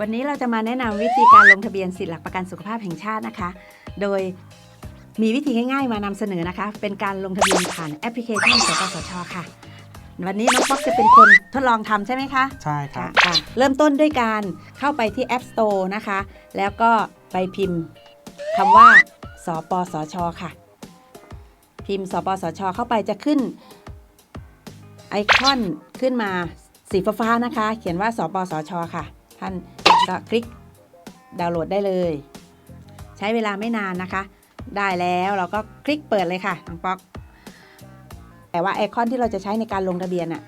วันนี้เราจะมาแนะนำวิธีการลงทะเบียนสิทธิหลักประกันสุขภาพแห่งชาตินะคะ โดยมีวิธีง่ายๆ มานำเสนอนะคะ เป็นการลงทะเบียนผ่านแอปพลิเคชันสปสชค่ะ วันนี้น้องป๊อกจะเป็นคนทดลองทำใช่ไหมคะ ใช่ครัค่ะบค่ะเริ่มต้นด้วยการเข้าไปที่ App Store นะคะ แล้วก็ไปพิมพ์คำว่าสปสชค่ะ พิมพ์สปสชเข้าไปจะขึ้นไอคอนขึ้นมาสีฟ้าๆนะคะ เขียนว่าสปสชค่ะ ท่าน ก็คลิกดาวน์โหลดได้เลย ใช้เวลาไม่นานนะคะ ได้แล้วเราก็คลิกเปิดเลยค่ะน้องป๊อก แต่ว่าไอคอนที่เราจะใช้ในการลงทะเบียนน่ะ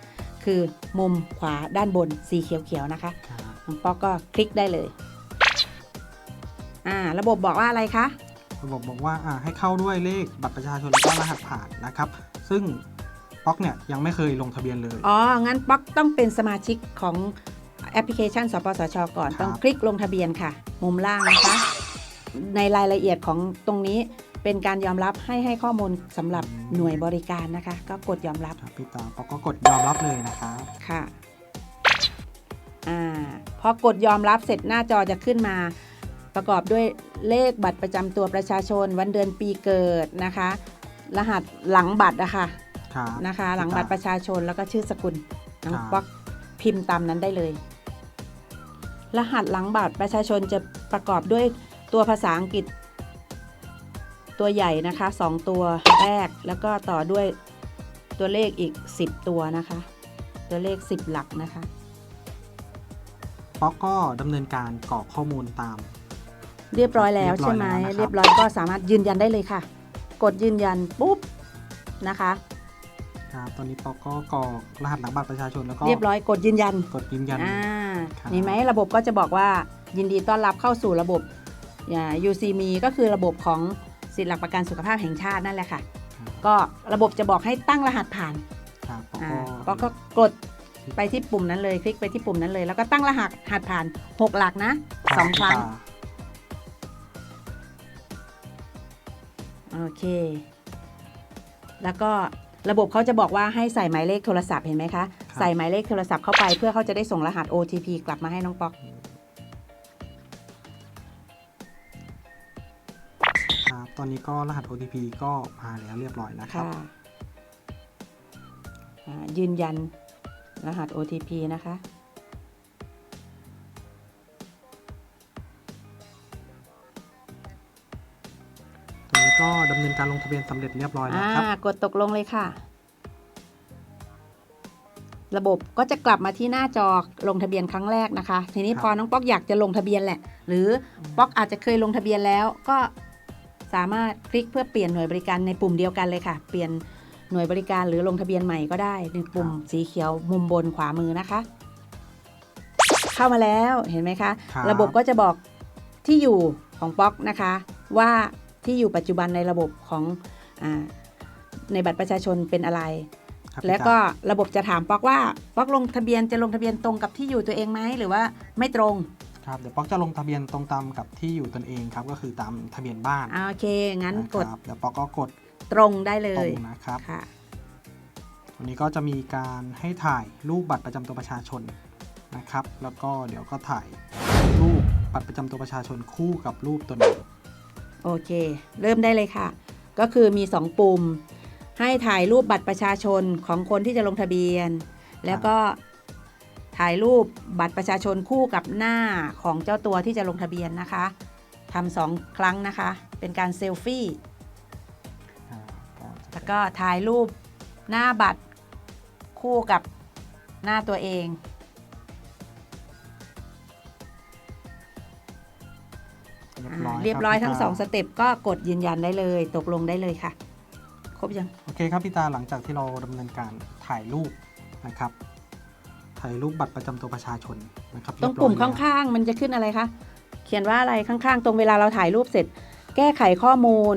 คือมุมขวาด้านบนสีเขียวๆนะคะครับน้องป๊อกก็คลิกได้เลยอ่าระบบบอกว่าอะไรคะระบบบอกว่าอ่าให้เข้าด้วยเลขบัตรประชาชนแล้วก็รหัสผ่านนะครับ ซึ่งป๊อกเนี่ยยังไม่เคยลงทะเบียนเลย อ๋อ งั้นป๊อกต้องเป็นสมาชิกของแอปพลิเคชันสปสช ก่อนครับต้องคลิกลงทะเบียนค่ะ มุมล่างนะคะ ในรายละเอียดของตรงนี้เป็นการยอมรับให้ให้ข้อมูลสำหรับหน่วยบริการนะคะ ก็กดยอมรับครับพี่ตาป๊อกก็กดยอมรับเลยนะครับ ค่ะอ่าพอกดยอมรับเสร็จหน้าจอจะขึ้นมา ประกอบด้วยเลขบัตรประจำตัวประชาชน วันเดือนปีเกิดนะคะ รหัสหลังบัตรนะคะครับ นะคะ หลังบัตรประชาชนแล้วก็ชื่อสกุลน้องครับ ป๊อกพิมพ์ตามนั้นได้เลย รหัสหลังบัตรประชาชนจะประกอบด้วยตัวภาษาอังกฤษ ตัวใหญ่นะคะสองตัวแรกแล้วก็ต่อด้วยตัวเลขอีก 10 ตัวนะคะ ตัวเลข 10 หลักนะคะป๊อกก็ดำเนินการกรอกข้อมูลตาม เรียบร้อยแล้วเรียบร้อยใช่ไหมแล้วนะครับเรียบร้อยก็สามารถยืนยันได้เลยค่ะ กดยืนยันปุ๊บนะคะครับตอนนี้ป๊อกก็กรอกรหัสหลังบัตรประชาชนแล้วก็เรียบร้อยกดยืนยัน กดยืนยันอ่าครับนี่ไหมระบบก็จะบอกว่ายินดีต้อนรับเข้าสู่ระบบอ่า UCM ก็คือระบบของสิทธิหลักประกันสุขภาพแห่งชาตินั่นแหละค่ะครับก็ระบบจะบอกให้ตั้งรหัสผ่านครับป๊อกอ่าก็ก็ก็กดไปที่ปุ่มนั้นเลย คลิกไปที่ปุ่มนั้นเลย แล้วก็ตั้งรหัสหัสผ่าน 6 หลักนะรับสองครั้งพี่ตาโอเค แล้วก็ระบบเขาจะบอกว่าให้ใส่หมายเลขโทรศัพท์เห็นไหมคะ ใส่หมายเลขโทรศัพท์เข้าไปเพื่อเขาจะได้ส่งรหัส OTP กลับมาให้น้องป๊อก ครับตอนนี้ก็รหัส OTP ก็มาแล้วเรียบร้อยนะครับ ค่ะอ่ายืนยันรหัส OTP นะคะ ตอนนี้ก็ดำเนินการลงทะเบียนสำเร็จเรียบร้อยแล้วอ่าครับกดตกลงเลยค่ะ ระบบก็จะกลับมาที่หน้าจอลงทะเบียนครั้งแรกนะคะ ทีนี้ครับพอน้องป๊อกอยากจะลงทะเบียนแหละ หรือป๊อกอาจจะเคยลงทะเบียนแล้วก็สามารถคลิกเพื่อเปลี่ยนหน่วยบริการในปุ่มเดียวกันเลยค่ะ เปลี่ยนหน่วยบริการหรือลงทะเบียนใหม่ก็ได้ในปุ่มสีเขียวมุมบนขวามือนะคะ เข้ามาแล้วเห็นไหมคะครับระบบก็จะบอกที่อยู่ของป๊อกนะคะ ว่าที่อยู่ปัจจุบันในระบบของอาในบัตรประชาชนเป็นอะไรครับ แล้วพี่ก็ตาระบบจะถามป๊อกว่าป๊อกลงทะเบียนจะลงทะเบียนตรงกับที่อยู่ตัวเองไหมหรือว่าไม่ตรงครับเดี๋ยวป๊อกจะลงทะเบียนตรงตามกับที่อยู่ตนเองครับก็คือตามทะเบียนบ้านอ่าโอเคงั้นนะกดครับเดี๋ยวป๊อกก็กดตรงได้เลตรยงนะครับค่ะวันนี้ก็จะมีการให้ถ่ายรูปบัตรประจำตัวประชาชนนะครับ แล้วก็เดี๋ยวก็ถ่ายรูปบัตรประจำตัวประชาชนคู่กับรูปตนเองโอเค เริ่มได้เลยค่ะ ก็คือมี 2 ปุ่ม ให้ถ่ายรูปบัตรประชาชนของคนที่จะลงทะเบียน แล้วก็ถ่ายรูปบัตรประชาชนคู่กับหน้าของเจ้าตัวที่จะลงทะเบียนนะคะทำสองครั้งนะคะ เป็นการเซลฟี่อ่าก็จะแล้วก็ถ่ายรูปหน้าบัตรคู่กับหน้าตัวเอง เรียบอ่าร้อยเรียบร้อยคทั้งพี่สองตาสเต็ปก็กดยืนยันได้เลย ตกลงได้เลยค่ะ ครบยัง โอเคครับพี่ตาหลังจากที่เราดำเนินการถ่ายรูปนะครับ ถ่ายรูปบัตรประจำตัวประชาชนนะครับตรงปุ่มเยบอยแล้วข้างๆ มันจะขึ้นอะไรคะ เขียนว่าอะไรข้างๆ ตรงเวลาเราถ่ายรูปเสร็จ แก้ไขข้อมูล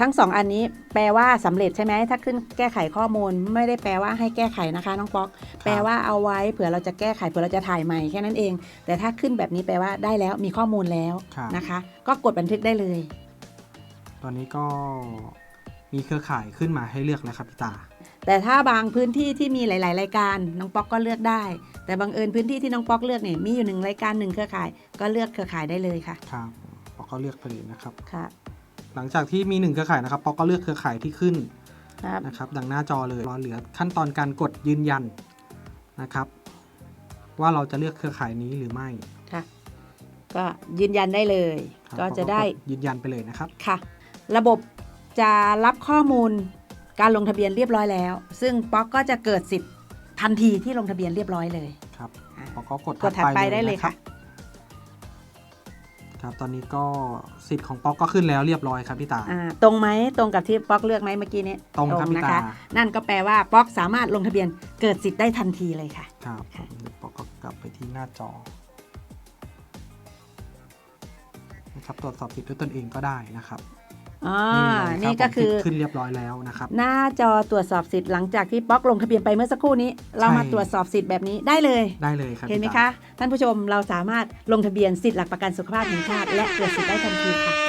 ทั้งสองอันนี้แปลว่าสำเร็จใช่ไหมถ้าขึ้นแก้ไขข้อมูลไม่ได้แปลว่าให้แก้ไขนะคะน้องป๊อกครับแปลว่าเอาไว้เผื่อเราจะแก้ไขเผื่อเราจะถ่ายใหม่แค่นั้นเอง แต่ถ้าขึ้นแบบนี้แปลว่าได้แล้วมีข้อมูลแล้วครับนะคะ ก็กดบันทึกได้เลย ตอนนี้ก็ มีเครือข่ายขึ้นมาให้เลือกแล้วครับพี่ตา แต่ถ้าบางพื้นที่ที่มีหลาย ๆ รายการน้องป๊อกก็เลือกได้ แต่บางเอิญพื้นที่ที่น้องป๊อกเลือกเนี่ยมีอยู่หนึ่งรายการหนึ่งเครือข่าย ก็เลือกเครือข่ายได้เลยค่ะครับป๊อกก็เลือกไปเลยนะครับค่ะ หลังจากที่มีหนึ่งเครือข่ายนะครับป๊อกก็เลือกเครือข่ายที่ขึ้นครับนะครับดังหน้าจอเลยรอเหลือขั้นตอนการกดยืนยันนะครับ ว่าเราจะเลือกเครือข่ายนี้หรือไม่ค่ะก็ยืนยันได้เลยครับก็จะได้ป๊อกกยืนยันไปเลยนะครับค่ะ ระบบ จะรับข้อมูลการลงทะเบียนเรียบร้อยแล้ว ซึ่งป๊อกก็จะเกิดสิทธิ์ทันทีที่ลงทะเบียนเรียบร้อยเลย ครับอะป๊อกก็กดกดถัดไปได้เลยนค่ะครับตอนนี้ก็สิทธิ์ของป๊อกก็ขึ้นแล้วเรียบร้อยครับพี่ตาอ่าตรงไหมตรงกับที่ป๊อกเลือกไหมเมื่อกี้นี้ตรงครับพี่นะตาคะนั่นก็แปลว่าป๊อกสามารถลงทะเบียนเกิดสิทธิ์ได้ทันทีเลยค่ะครับค่ะป๊อกก็กลับไปที่หน้าจอนะครับตรวจสอบสิทธิ์ด้วยตนเองก็ได้นะครับ อ่าเลยรับนี่ก็คือผมสิทธิ์ขึ้นเรียบร้อยแล้วนะครับ หน้าจอตรวจสอบสิทธิ์หลังจากที่ป๊อกลงทะเบียนไปเมื่อสักครู่นี้ เรามาใช่ตรวจสอบสิทธิ์แบบนี้ได้เลยได้เลยครับเห็นไหมพี่ตาคะ ท่านผู้ชมเราสามารถลงทะเบียนสิทธิหลักประกันสุขภาพแห่งชาติ และเกิดสิทธิ์ได้ทันทีค่ะ